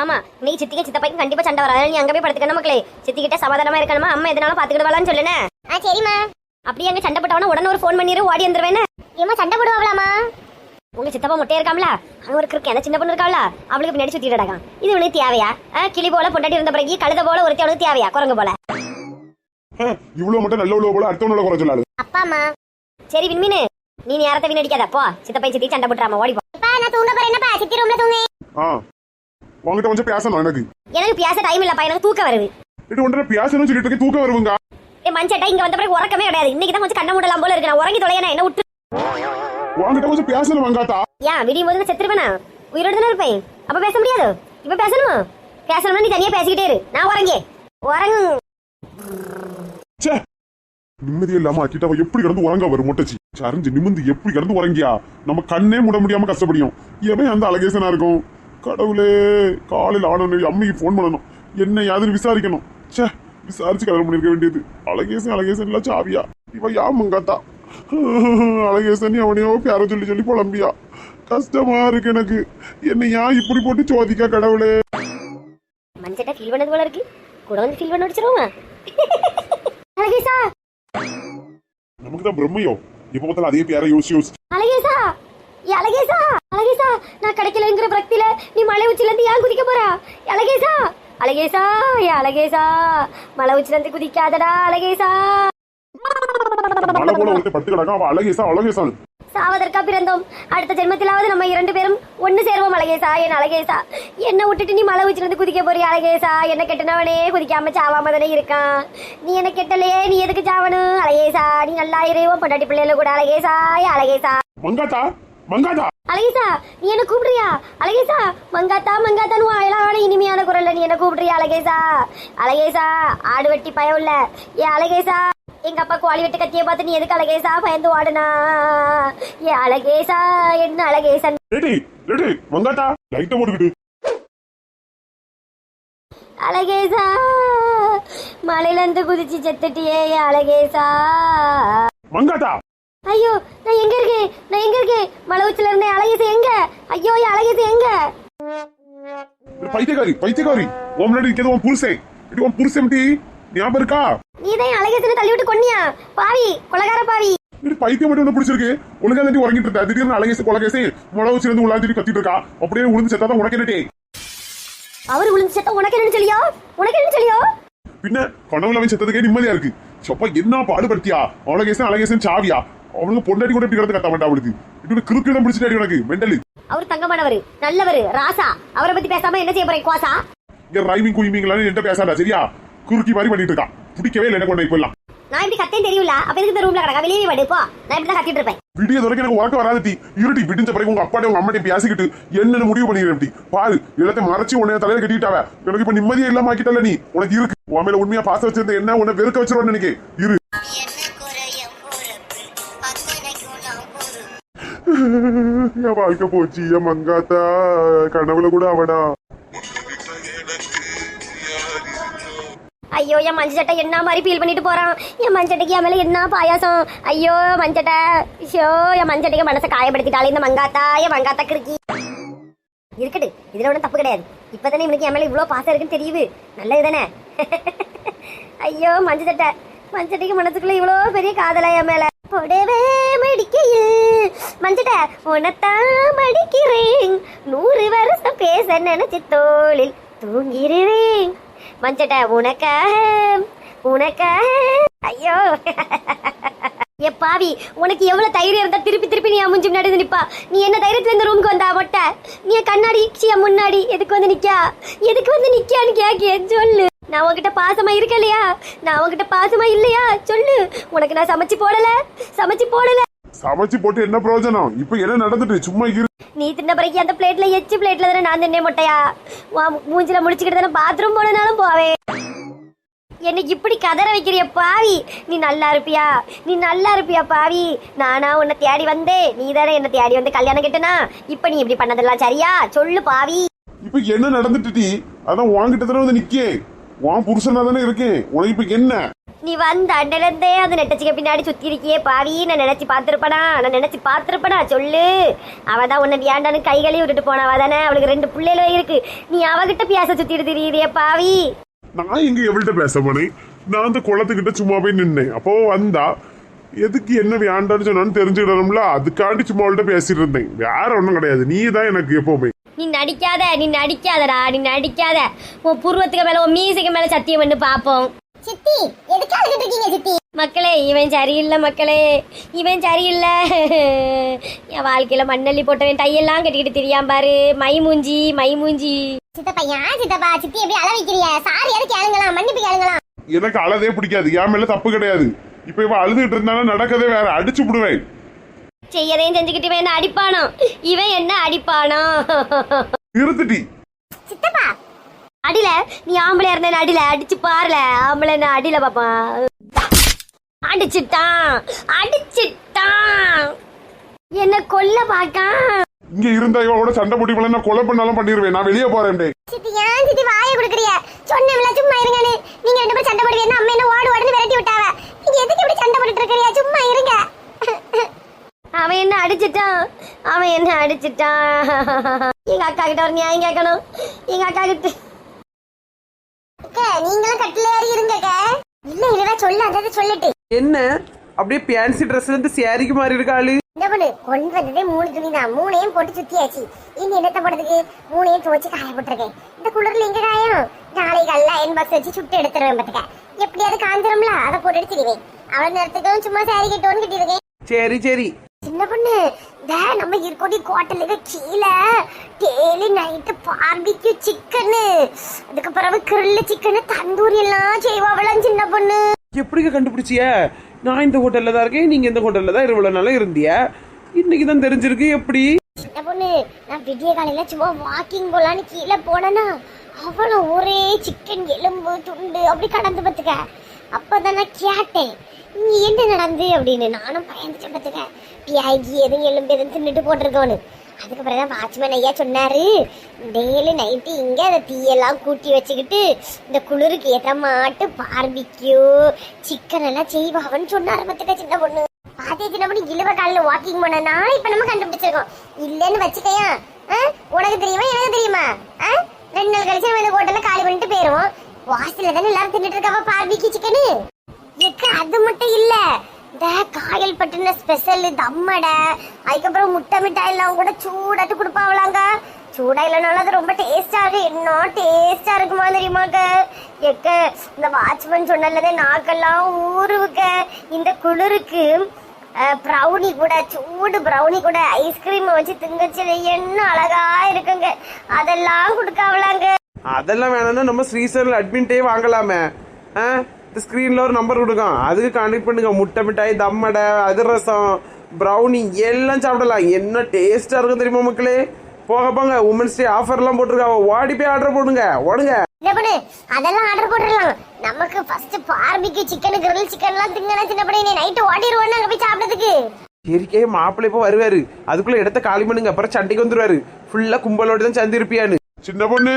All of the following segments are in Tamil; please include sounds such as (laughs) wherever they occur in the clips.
ஆமா இன்னைக்கு சித்திக்கு சித்தப்பாய்க்கு கண்டிப்பா சண்டை வராது. நீ அங்க போய் படுத்துக்கணும் மக்களே. சித்திக்கிட்ட சமாதானமா இருக்கணுமா? அம்மா எதனாலும் பாத்துக்கிடுவாளான்னு சொல்லுனே. ஆ சரிம்மா. அப்படியே அங்க சண்டை போட்டவன உடனே ஒரு ஃபோன் பண்ணிரு ஓடி வந்துருவேன்னு. ஏமா சண்டை போடுவாங்களாமா உங்க சித்தப்பா மொட்டையா இருக்காம்ல? அங்க ஒரு கிறுக்கு சின்ன பொண்ணு இருக்காளா அவளுக்கு பின்னாடி சுத்திட்டு இது உனக்கு தேவையா? கிளி போல பொண்டாட்டி இருந்த பிறகு கழுத போல ஒருத்தி அவனுக்கு தேவையா? குரங்கு போல. இவ்வளவு மட்டும் நல்ல உள்ள போல அடுத்தவனோட குறை சொல்லாது. அப்பாம்மா. சரி விண்மீனு. நீ நேரத்தை வீணடிக்காத. போ. சித்தப்பை சித்தி சண்டை போட்டுறாம ஓடி போ நான் தூங்க போறேன். என்னப்பா? சித்தி ரூம்ல தூங்கு ஆ. உங்ககிட்ட கொஞ்சம் பேசணும் எனக்கு. எனக்கு பேச டைம் இல்லப்பா எனக்கு தூக்கம் வருது. இது ஒன்றரை பேசணும்னு சொல்லிட்டு இருக்கேன் தூக்கம் வருவங்க ஏ மஞ்சட்டா இங்க வந்த பிறகு உறக்கமே கிடையாது. இன்னைக்கு தான் கொஞ்சம் கண்ண மூடலாம் போல இருக்கு. நான் உறங்கி தொலையனா என்ன விட்டு உங்ககிட்ட கொஞ்சம் பேசணும் வங்காத்தா ஏன் விடியும் போது நான் செத்துருவேனா? உயிரோடு தானே இருப்பேன். அப்ப பேச முடியாது? இப்ப பேசணுமா? பேசணும்னா நீ தனியா பேசிக்கிட்டே இரு. நான் உறங்கே. உறங்கு. ச்சே. நிம்மதி இல்லாம ஆக்கிட்டு எப்படி கிடந்து உறங்க வரும் மொட்டச்சி? சரிஞ்சு நிமிந்து எப்படி கிடந்து உறங்கியா? நம்ம கண்ணே மூட முடியாம கஷ்டப்படியும். எவன் அந்த அழகேசனா இருக்கும்? கடவுளே காலையில் ஆடணும் அம்மிக்கு ஃபோன் பண்ணணும். என்ன யாதுன்னு விசாரிக்கணும். ச்சே விசாரிச்சு கல்யாணம் பண்ணிருக்க வேண்டியது. அழகேசன் அழகேசன் இல்ல சாவியா. இவ யா மங்காத்தா? அழகேசன் அவனையோ பேர சொல்லி சொல்லி புலம்பியா. கஷ்டமா இருக்கு எனக்கு. என்ன ஏன் இப்படி போட்டு சோதிக்கா கடவுளே? மஞ்சட்டா ஃபீல் பண்ணது போல இருக்கு. கூட வந்து ஃபீல் பண்ண வச்சிருவோமா? அழகேசா! நமக்கு தான் பிரம்மையோ. எப்ப பார்த்தாலும் அதே பேரை யோசிச்சு யோசிச்சு. அழகேசா! அழகேசா! அழகேசா நான் கிடைக்கலங்கிற பிரக்தியில நீ மலை உச்சில இருந்து ஏன் குதிக்க போறா? அழகேசா அழகேசா ஏ அழகேசா மலை உச்சில இருந்து குதிக்காதடா அழகேசா. மழை போல ஒருத்தர் படுத்து கிடக்கா அவ அழகேசா அழகேசான் சாவதற்கா பிறந்தோம். அடுத்த ஜென்மத்திலாவது நம்ம இரண்டு பேரும் ஒண்ணு சேருவோம் அழகேசா என் அழகேசா. என்ன விட்டுட்டு நீ மலை உச்சில இருந்து குதிக்க போறிய அழகேசா? என்ன கெட்டனவனே குதிக்காம சாவாம தானே இருக்கான். நீ என்ன கெட்டலையே நீ எதுக்கு சாவணும்? அழகேசா நீ நல்லா இறைவோ பொண்டாட்டி பிள்ளைல கூட அழகேசா அழகேசா. மங்காத்தா மங்காத்தா. அழகேசா நீ என்ன கூப்பிடுறியா? அழகேசா மங்காத்தா மங்காத்தான்னு அழகான இனிமையான குரல்ல நீ என்ன கூப்பிடுறியா அழகேசா அழகேசா ஆடு வெட்டி பயம் இல்ல. ஏ அழகேசா எங்க அப்பா கோழி வெட்டு கத்திய பார்த்து நீ எதுக்கு அழகேசா பயந்து ஓடுனா? ஏ அழகேசா என்ன அழகேசன் ரெடி ரெடி மங்காத்தா லைட்ட போட்டுக்கிட்டு. அழகேசா மலையில இருந்து குதிச்சு செத்துட்டியே அழகேசா மங்காத்தா ஐயோ நான் எங்க இருக்கேன்? நான் எங்க இருக்கேன்? மலை உச்சில இருந்தேன் அழகேசா எங்க? ஐயோ அழகேசா எங்க? பைத்தியக்காரி பைத்தியக்காரி. உன் முன்னாடி நிக்கிறது உன் புருஷன். இது உன் புருஷன் ஞாபகம் இருக்கா? நீ தான் அழகேசனை தள்ளி விட்டு கொன்னியா? பாவி கொலகார பாவி. இது பைத்தியம் மட்டும் ஒண்ணு பிடிச்சிருக்கு. ஒழுங்கா தண்டி உறங்கிட்டு இருக்கா? திடீர்னு அழகேசு கொலகேசு முளை வச்சு இருந்து உள்ளாஞ்சிட்டு கத்திட்டு இருக்கா? அப்படியே உளுந்து செத்தாதான் உனக்கு என்னட்டே அவர் விழுந்து செத்த உனக்கு என்ன சொல்லியோ? உனக்கு என்ன சொல்லியோ? பின்ன கனவுல அவன் செத்ததுக்கே நிம்மதியா இருக்கு. சொப்பா என்ன பாடுபடுத்தியா? அழகேசன் அழகேசன் சாவியா? அவனுக்கு பொண்டாட்டி கூட இப்படி கிடந்து கத்த மாட்டா அவளுக்கு? இப்படி கிறுக்கு தான் பிடிச்சிட்டாடி உனக்கு மெண்டலு அவர் தங்கமானவர் நல்லவர் ராசா. அவரை பத்தி பேசாம என்ன செய்ய போறேன் குவாசா? இங்க ரைமிங் குயிமிங்களான்னு என்கிட்ட பேசாதா சரியா? குறுக்கி மாதிரி பண்ணிட்டு இருக்கான் பிடிக்கவே இல்லை எனக்கு உன்னை இப்ப எல்லாம் நான் இப்படி கத்தேன் தெரியல அப்ப எதுக்கு இந்த ரூம்ல கிடக்கா? வெளியே படு போ. நான் இப்படி தான் கத்திட்டு இருப்பேன். விடிய வரைக்கும் எனக்கு உறக்க வராது டி. இருட்டி விடிஞ்ச பிறகு உங்க அப்பாட்ட உங்க அம்மாட்டையும் பேசிக்கிட்டு என்னன்னு முடிவு பண்ணிடுறேன் டி. பாரு எல்லாத்தையும் மறைச்சு உன்னை தலையில கட்டிட்டாவ. எனக்கு இப்ப நிம்மதியே இல்லாம ஆக்கிட்டல நீ. உனக்கு இருக்கு. உன் மேல உண்மையா பாசம் வச்சிருந்த என்ன உன்னை வெறுக்க வச்சிருவான்னு நினைக்க. இரு. என் வாழ்க்கை போச்சு என் மங்காத்தா. கனவுல கூட அவடா ஐயோ என் மஞ்சட்டை என்ன மாதிரி ஃபீல் பண்ணிட்டு போறான்? என் மஞ்சட்டைக்கு என் மேல என்ன பாயாசம்? ஐயோ மஞ்சட்டை. ஷோ என் மஞ்சட்டைக்கு மனசை காயப்படுத்திட்டாலே இந்த மங்காத்தா என் மங்காத்தா கிருக்கி இருக்கட்டு இதுல ஒன்றும் தப்பு கிடையாது. இப்பதானே இவனுக்கு என் மேல இவ்வளோ பாசம் இருக்குன்னு தெரியுது. நல்லது தானே ஐயோ மஞ்சட்டை. மஞ்சட்டைக்கு மனசுக்குள்ள இவ்வளோ பெரிய காதலா என் மேல. புடவே மடி. மஞ்சட்ட உனத்தான் மடிக்கிறேன். நூறு வருஷம் பேச நினைச்சு தோளில் தூங்கிருவேன். மஞ்சட்ட உனக்காக உனக்காக. ஐயோ. ஏ பாவி உனக்கு எவ்வளவு தைரியம் இருந்தா திருப்பி திருப்பி நீ அமுஞ்சு முன்னாடி நிப்பா. நீ என்ன தைரியத்துல இந்த ரூமுக்கு வந்தா மொட்டை நீ என் கண்ணாடி சியா முன்னாடி எதுக்கு வந்து நிக்கா எதுக்கு வந்து நிக்கான்னு கேக்கிய சொல்லு. நான் உன்கிட்ட பாசமா இருக்கலையா நான் உன்கிட்ட பாசமா இல்லையா? சொல்லு. உனக்கு நான் சமைச்சு போடல? சமைச்சு போடல? சமைச்சு போட்டு என்ன பிரயோஜனம்? இப்ப என்ன நடந்துட்டு? சும்மா இரு. நீ தின்ன பிறகு அந்த பிளேட்ல எச்சு பிளேட்ல தானே நான் தின்னே மொட்டையா? வா மூஞ்சில முடிச்சுக்கிட்டு தானே பாத்ரூம் போனாலும் போவேன் என்னைக்கு இப்படி கதற வைக்கிறிய பாவி? நீ நல்லா இருப்பியா? நீ நல்லா இருப்பியா பாவி? நானா உன்னை தேடி வந்தேன். நீ தானே என்ன தேடி வந்து கல்யாணம் கட்டுனா? இப்ப நீ இப்படி பண்ணதெல்லாம் சரியா? சொல்லு பாவி. இப்ப என்ன நடந்துட்டு அதான் வாங்கிட்ட தானே வந்து நிக்கே உன் புருஷனா தானே இருக்கேன். உனக்கு இப்ப என்ன? நீ வந்த அண்டலந்தே அந்த நெட்டச்சிக்க பின்னாடி சுத்தி இருக்கியே பாவி. நான் நினைச்சு பார்த்திருப்பனா? நான் நினைச்சு பார்த்திருப்பனா? சொல்லு. அவ தான் உன்னை வியாண்டான்னு கைகளையும் விட்டுட்டு போனவ தானே? அவளுக்கு ரெண்டு பிள்ளைகளும் இருக்கு. நீ அவகிட்ட பேச சுத்திட்டு திரியுதே பாவி. நான் எங்க எவள்கிட்ட பேச போனேன்? நான் அந்த குளத்துக்கிட்ட சும்மா போய் நின்னேன். அப்போ வந்தா எதுக்கு என்ன வேண்டான்னு சொன்னான்னு தெரிஞ்சுக்கிடணும்ல? அதுக்காண்டி சும்மா அவள்கிட்ட பேசிட்டு இருந்தேன். வேற ஒன்றும் கிடையாது. நீ தான் எனக்கு எப்பவுமே. நீ நடிக்காத நீ நடிக்காதடா நீ நடிக்காத. உன் புருவத்துக்கு மேல உன் மீசைக்கு மேல சத்தியம் பண்ணி பாப்போம். சித்தி எதுக்கு அழுதுட்டு இருக்கீங்க சித்தி? மக்களே இவன் சரியில்லை மக்களே. இவன் சரியில்லை. என் வாழ்க்கையில மண்ணள்ளி போட்டவன் டையெல்லாம் கட்டிக்கிட்டு தெரியாம பாரு. மை மூஞ்சி மை மூஞ்சி. சித்தப்பா ஏன் சித்தப்பா சித்தி எப்படி அழ வைக்கிறிய சாரி எதுக்கு கேளுங்களா மன்னிப்பு கேளுங்களா எனக்கு அழதே பிடிக்காது. என் மேல தப்பு கிடையாது. இப்ப இவ அழுதுகிட்டு இருந்தாலும் நடக்கதே வேற. அடிச்சு விடுவேன் செய்யறேன் செஞ்சுக்கிட்டு இவன் என்ன அடிப்பானோ? இவன் என்ன அடிப்பானோ? நிறுத்துட்டி சித்தப்பா அடில நீ ஆம்பளை இருந்த அடில அடிச்சு பாருல ஆம்பளை என்ன அடில பாப்பான் அடிச்சிட்டான் அடிச்சிட்டான். என்ன கொல்ல பாக்கான் இங்க இருந்தா இவளோட சண்டை போட்டி போல நான் கொலை பண்ணாலும் பண்ணிடுவேன் நான் வெளியே போறேன். சித்தி ஏன் சித்தி வாயை கொடுக்குறிய? சொன்னவங்கள சும்மா இருங்கன்னு. நீங்க ரெண்டு பேரும் சண்டை போடுவீங்க அம்மா என்ன ஓடு ஓடுன்னு விரட்டி விட்டாவ? நீங்க எதுக்கு இப்படி சண்டை போட்டுட்டு இருக்கிறியா? சும்மா இருங்க. அவன் என்ன அடிச்சிட்டான்? அவன் என்ன அடிச்சிட்டான்? எங்க அக்கா கிட்ட ஒரு நியாயம் கேட்கணும். எங்க அக்கா கிட்ட நீங்களும் கட்டில ஏறி இருங்க அக்கா. இல்ல இல்லடா சொல்லு அதாவது சொல்லிட்டு. என்ன? அப்படியே பேன்சி ட்ரெஸ்ல இருந்து சேரிக்கு மாறி இருக்காளு இந்த பொண்ணு கொண்டு வந்ததே மூணு துணி தான். மூணையும் போட்டு சுத்தியாச்சு. இனி என்னத்த போடுறதுக்கு? மூணையும் துவச்சு காய போட்டிருக்கேன். இந்த குளிர்ல எங்க காயம்? நாளைக்கு அல்ல என் பாக்ஸ் வச்சு சுட்டு எடுத்துருவேன் பாத்துக்க. எப்படியாவது காஞ்சிரும்ல அதை போட்டு எடுத்துடுவேன் அவள நேரத்துக்கும் சும்மா சாரி கட்டோன்னு கட்டியிருக்கேன். சரி சரி. சின்ன பொண்ணு இந்த நம்ம இருக்கோடி கோட்டலுக்கு கீழே டெய்லி நைட்டு பார்பிக்யூ சிக்கனு அதுக்கு பிறகு கிரில்லு சிக்கனு தந்தூரி எல்லாம் செய்வாவலாம் சின்ன பொண்ணு. எப்படிங்க கண்டுபிடிச்சிய? நான் இந்த ஹோட்டல்ல தான் இருக்கேன் நீங்க இந்த ஹோட்டல்ல தான் இவ்வளவு நாளா இருந்திய. இன்னைக்கு தான் தெரிஞ்சிருக்கு எப்படி? சின்ன பொண்ணு நான் விடிய காலையில சும்மா வாக்கிங் போலான்னு கீழே போனேன்னா அவ்வளோ ஒரே சிக்கன் எலும்பு துண்டு அப்படி கடந்து பார்த்துக்க. அப்பதான் நான் கேட்டேன் நீ என்ன நடந்து அப்படின்னு? நானும் பயந்துச்சு பார்த்துக்க பியாகி எதுவும் எலும்பு எதுவும் தின்னுட்டு போட்டிருக்கோன்னு. அதுக்கப்புறம் தான் வாட்ச்மேன் ஐயா சொன்னாரு டெய்லி நைட்டு இங்கே அந்த தீயெல்லாம் கூட்டி வச்சுக்கிட்டு இந்த குளிருக்கு ஏற்ற மாட்டு பார்பிக்யூ சிக்கன் எல்லாம் செய்வாங்கன்னு சொன்னார் பார்த்துக்க சின்ன பொண்ணு. பாத்தியா சின்ன பொண்ணு? இழுவ காலில் வாக்கிங் போன இப்போ நம்ம கண்டுபிடிச்சிருக்கோம். இல்லைன்னு வச்சுக்கையா? ஆ? உனக்கு தெரியுமா எனக்கு தெரியுமா? ஆ? ரெண்டு நாள் கழிச்சு நம்ம இந்த ஹோட்டலில் காலி பண்ணிட்டு போயிடுவோம் வாசல்ல தானே எல்லாரும் தின்னுட்டு இருக்காவ பார்பிக்யூ சிக்கனு இருக்கு அது மட்டும் இல்ல. இந்த காயல் பட்டின ஸ்பெஷல் தம்மடை அதுக்கப்புறம் முட்டை மிட்டாய் எல்லாம் கூட சூடாட்டு கொடுப்பாங்களாங்க. சூடா இல்லைனாலும் அது ரொம்ப டேஸ்டா இருக்கு. என்ன டேஸ்டா இருக்குமா தெரியுமாக்க எக்க இந்த வாட்ச்மேன் சொன்னல்லதே நாக்கெல்லாம் ஊருவுக்க இந்த குளிருக்கு ப்ரௌனி கூட சூடு ப்ரௌனி கூட ஐஸ்கிரீம் வச்சு திங்கச்சு என்ன அழகா இருக்குங்க. அதெல்லாம் கொடுக்காவலாங்க. அதெல்லாம் வேணும்னா நம்ம ஸ்ரீசரில் அட்மின்ட்டே வாங்கலாமே. ஆ? ஸ்க்ரீனில் ஒரு நம்பர் கொடுக்கும் அதுக்கு கான்டெக்ட் பண்ணுங்க. முட்டை மிட்டாய் தம்மடை அதிரசம் ப்ரௌனி எல்லாம் சாப்பிடலாம். என்ன டேஸ்டாக இருக்கும் தெரியுமா மக்களே? போக போங்க. உமன்ஸ் டே ஆஃபர்லாம் போட்டிருக்காங்க. ஓடி போய் ஆர்டர் போடுங்க. ஓடுங்க. என்ன பண்ணு? அதெல்லாம் ஆர்டர் போட்டுடலாம். நமக்கு ஃபர்ஸ்ட் பார்பிக்கு சிக்கன் கிரில் சிக்கன் எல்லாம் திங்கனா சின்ன பண்ணி. நைட்டு ஓடிடுவோம் அங்க போய் சாப்பிடறதுக்கு. சரிக்கே மாப்பிள்ளை இப்போ வருவாரு. அதுக்குள்ள இடத்த காலி பண்ணுங்க. அப்புறம் சண்டைக்கு வந்துருவாரு. ஃபுல்லா கும்பலோட தான் சந்தி இருப்பியான்னு. சின்ன பொண்ணு.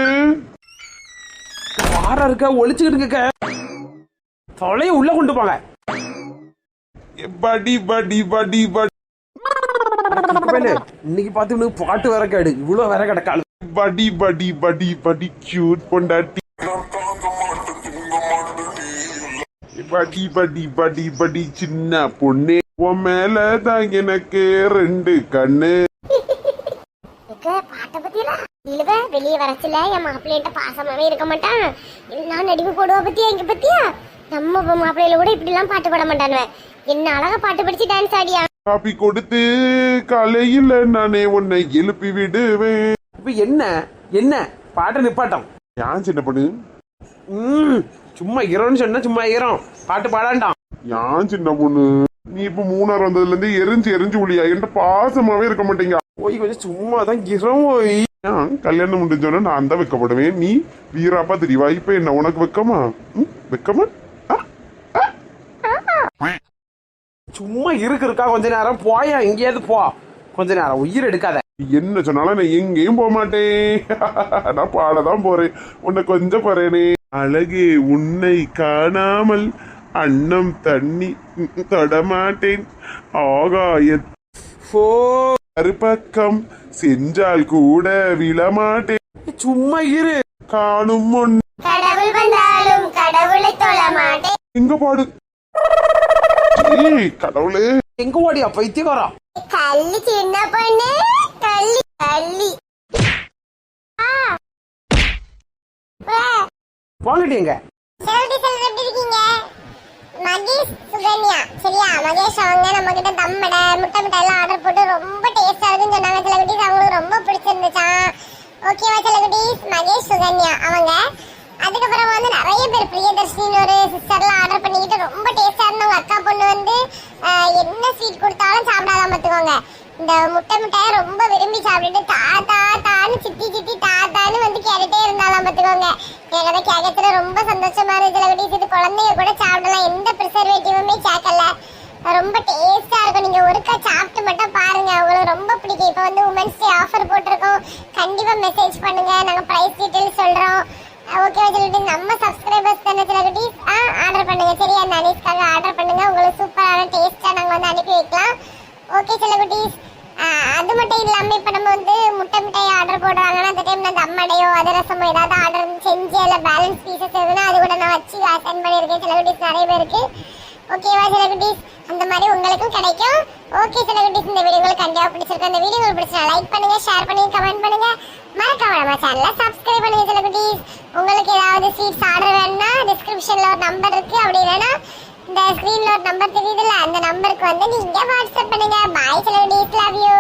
வாரம் இருக்கா? ஒளிச்சுக்கிட்டுங்க தொலைய உள்ள கொண்டு போங்க. படி படி படி படி. இன்னைக்கு பார்த்து இவனுக்கு பாட்டு வேற கேடு. இவ்வளவு வேற கிடக்காளு. படி படி படி படி கியூட் பொண்டாட்டி. படி படி படி படி சின்ன பொண்ணு. உன் மேல தான் எனக்கு ரெண்டு கண்ணு. எக்க பாட்டை பத்தியா இழுவ வெளியே வரச்சுல என் மாப்பிள்ளைகிட்ட பாசமாவே இருக்க மாட்டான். எல்லாம் நடிப்பு போடுவா பத்தியா இங்க பத்தியா? நம்ம மாப்பிள்ளையில கூட இப்படி எல்லாம் பாட்டு பாட மாட்டானுவ. என்ன அழகா பாட்டு படிச்சு டான்ஸ் ஆடியா? காப்பி கொடுத்து காலையில நானே உன்னை எழுப்பி விடுவேன். இப்ப என்ன? என்ன? பாட்டை நிப்பாட்டம். ஏன் சின்ன பொண்ணு? ம் சும்மா ஈரோன்னு சொன்னா சும்மா ஈரம் பாட்டு பாடாண்டாம். ஏன் சின்ன பொண்ணு? நீ இப்ப மூணார் வந்ததுல இருந்து எரிஞ்சு எரிஞ்சு ஒளியா? என்கிட்ட பாசமாவே இருக்க மாட்டீங்க. ஓய் கொஞ்சம் சும்மா தான் ஈரம் ஓய் கல்யாணம் முடிஞ்சோன்னா நான் தான் வைக்கப்படுவேன். நீ வீராப்பா தெரியவா இப்ப என்ன உனக்கு வெக்கமா? ம், வெக்கமா ஆ? சும்மா இருக்கு இருக்கா கொஞ்ச நேரம். போயா எங்கேயாவது போ. கொஞ்ச நேரம் உயிர் எடுக்காத. என்ன சொன்னாலும் நான் எங்கேயும் போக மாட்டேன். (laughs) நான் பாடதான் போறேன். உன்னை கொஞ்சம் போறேனே அழகே உன்னை காணாமல் அன்னம் தண்ணி தொடமாட்டேன். ஆகாய ஃபோ மறுபக்கம் சென்றால் கூட விழமாட்டேன். சும்மா இரு. காணும் முன். கடவுள் வந்தாலும் கடவுளை தொழ மாட்டேன் எங்க பாடு. கடவுளே. எங்க ஓடியா பைத்தியக்காரா கள்ளி சின்ன பொண்ணு கள்ளி கள்ளி. ஆ. வா. வாங்கிட்டீங்க செல்வி செல்வி எப்படி இருக்கீங்க? மகேஷ் சுகன்யா. சரியா? மகேஷ் அவங்க நம்ம கிட்ட தம்மடை முட்டை மிட்டாய் எல்லாம் ஆர்டர் போட்டு ரொம்ப டேஸ்டா இருக்குன்னு சொன்னாங்க. சில குட்டீஸ் அவங்களுக்கு ரொம்ப பிடிச்சிருந்துச்சான் ஓகேவா சில குட்டீஸ்? மகேஷ் சுகன்யா. அவங்க அதுக்கப்புறம் வந்து நிறைய பேர் பிரியதர்ஷினி ஒரு சிஸ்டர்லாம் ஆர்டர் பண்ணிக்கிட்டு ரொம்ப டேஸ்டா இருந்தவங்க அக்கா பொண்ணு வந்து ஆஹ், என்ன ஸ்வீட் கொடுத்தாலும் இந்த முட்டை மிட்டாயை ரொம்ப விரும்பி சாப்பிட்டுட்டு தாத்தா தான்னு சித்தி சித்தி தாத்தான்னு வந்து கேட்டுட்டே இருந்தாலும் பார்த்துக்கோங்க. எனக்கு அதை கேட்கறதுல ரொம்ப சந்தோஷமா இருந்துச்சு விட இது குழந்தைங்க கூட சாப்பிடலாம். எந்த ப்ரிசர்வேட்டிவுமே கேட்கல. ரொம்ப டேஸ்டா இருக்கும். நீங்க ஒருக்கா சாப்பிட்டு மட்டும் பாருங்க. உங்களுக்கு ரொம்ப பிடிக்கும். இப்போ வந்து உமன்ஸ் டே ஆஃபர் போட்டிருக்கோம். கண்டிப்பா மெசேஜ் பண்ணுங்க. நாங்க பிரைஸ் டீடைல் சொல்றோம். ஓகே சொல்லிட்டு நம்ம சப்ஸ்கிரைபர்ஸ் தானே? சில குட்டீஸ் ஆ ஆர்டர் பண்ணுங்க. சரியா? அந்த அனிஸ்க்காக ஆர்டர் பண்ணுங்க. உங்களுக்கு சூப்பரான டேஸ்டா நாங்க வந்து அனுப்பி வைக்கலாம். ஓகே சில குட்டீஸ். அது மட்டும் இல்லாம இப்போ நம்ம வந்து முட்டை மிட்டாய் ஆர்டர் போடுறாங்கன்னா அந்த டைம் அந்த தம்மடையோ அதிரசமோ ஏதாவது ஆர்டர் செஞ்சு அதில் பேலன்ஸ் பீசஸ் எதுனா அது கூட நான் வச்சு சென்ட் பண்ணியிருக்கேன். சில குட்டீஸ் நிறைய பேருக்கு. ஓகேவா சில குட்டீஸ்? அந்த மாதிரி உங்களுக்கும் கிடைக்கும். ஓகே சில குட்டீஸ் இந்த வீடியோ உங்களுக்கு கண்டிப்பாக பிடிச்சிருக்கு இந்த வீடியோ உங்களுக்கு பிடிச்சா லைக் பண்ணுங்க ஷேர் பண்ணுங்க கமெண்ட் பண்ணுங்க. மறக்காம நம்ம சேனலை சப்ஸ்கிரைப் பண்ணுங்க சில குட்டீஸ். உங்களுக்கு ஏதாவது ஸ்வீட்ஸ் ஆர்டர் வேணும்னா டிஸ்கிரிப்ஷனில் ஒரு நம்பர் இருக்குது அப்படி இல்லைன்னா இந்த ஸ்கிரீன்ல ஒரு நம்பர் தெரியுதுல்ல? அந்த நம்பருக்கு வந்து நீங்க வாட்ஸ்அப் பண்ணுங்க. பாய் செலவு குட்டீஸ் லவ் யூ